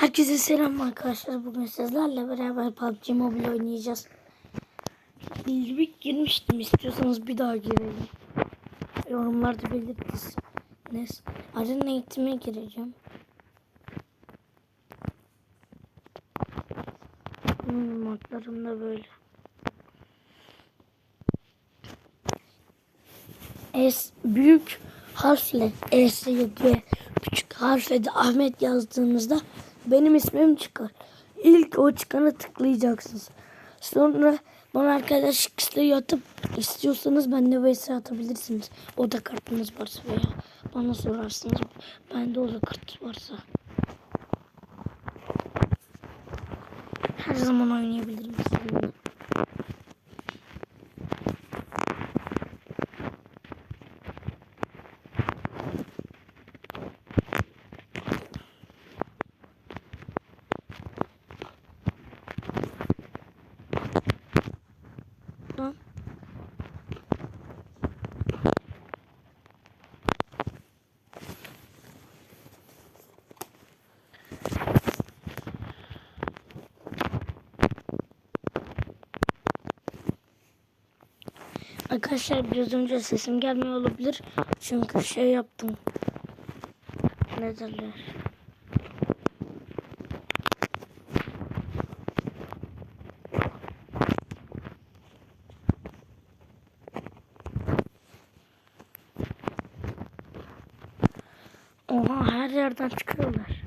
Herkese selam arkadaşlar. Bugün sizlerle beraber PUBG Mobile oynayacağız. Bir girmiştim. istiyorsanız bir daha girelim. Yorumlarda belirtiniz. Arena eğitime gireceğim. Hmm, modlarım da böyle. S büyük harfle S diye küçük harfle de Ahmet yazdığınızda benim ismim çıkar. İlk o çıkanı tıklayacaksınız. Sonra bana arkadaş isteği atıp istiyorsanız benimle vs atabilirsiniz. O da kartınız varsa veya bana sorarsınız. Bende o da kart varsa. Her zaman oynayabilirim sizinle. Arkadaşlar biraz önce sesim gelmiyor olabilir. Çünkü şey yaptım. Ne derler? Oha her yerden çıkıyorlar.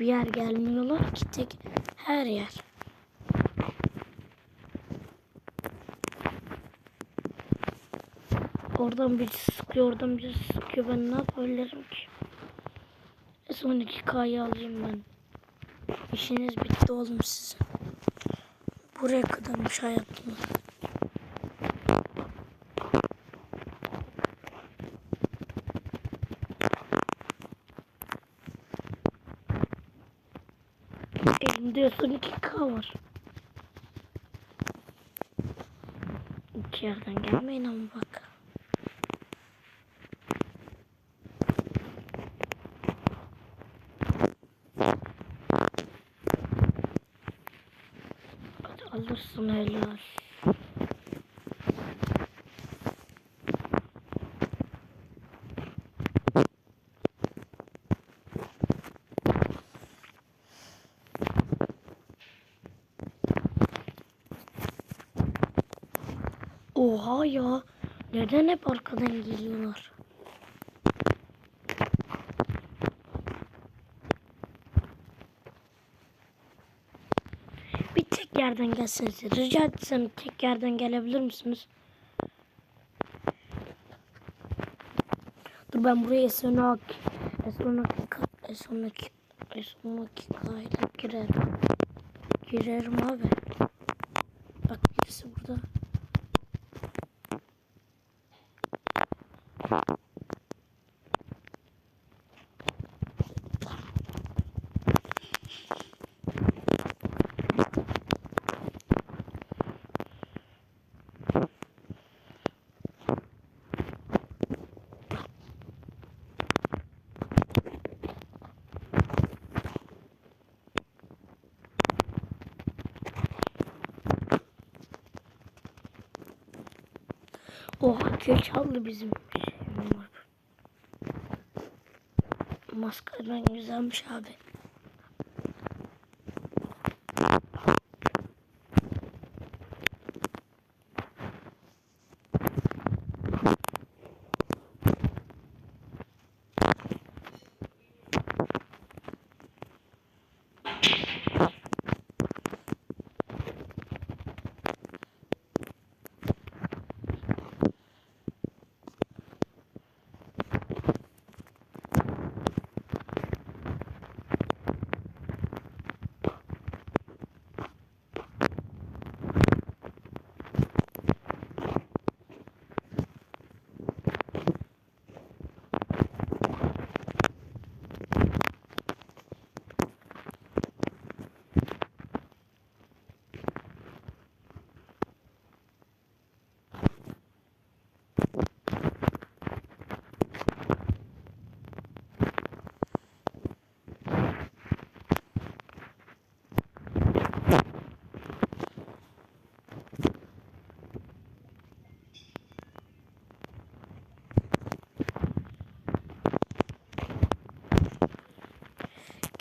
Bir yer gelmiyorlar ki tek her yer. Oradan bir sıkıyor, oradan bir sıkıyor. Ben ne yapabilirim ki? E sonraki K'yı alayım ben. İşiniz bitti oğlum sizin. Buraya kadarmış hayatınız. Elimde son 2K var. İki yerden gelmeyin ama bak. Alırsın helal. Oha ya. Neden hep arkadan geliyorlar? Bir tek yerden gelseniz. Rica etsem tek yerden gelebilir misiniz? Dur ben buraya esnok esnok esnok esnok kayla girerim. Girerim abi. Oha köy çaldı bizim. Maskaran güzelmiş abi.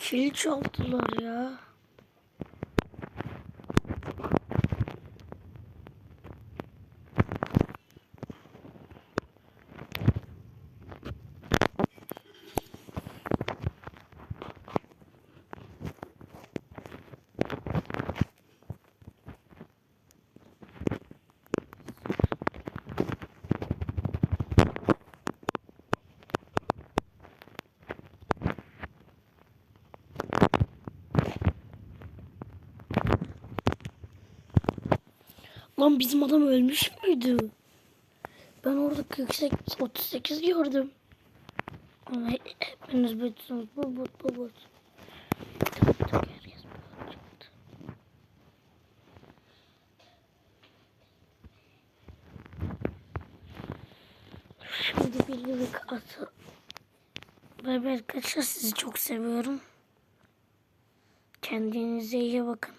Kil çaldılar ya. Lan bizim adam ölmüş müydü? Ben orada 48, 38 gördüm. Ama he- hepiniz biliyorsunuz bu bu bu bu. Şimdi birlik atı. Ve arkadaşlar sizi çok seviyorum. Kendinize iyi bakın.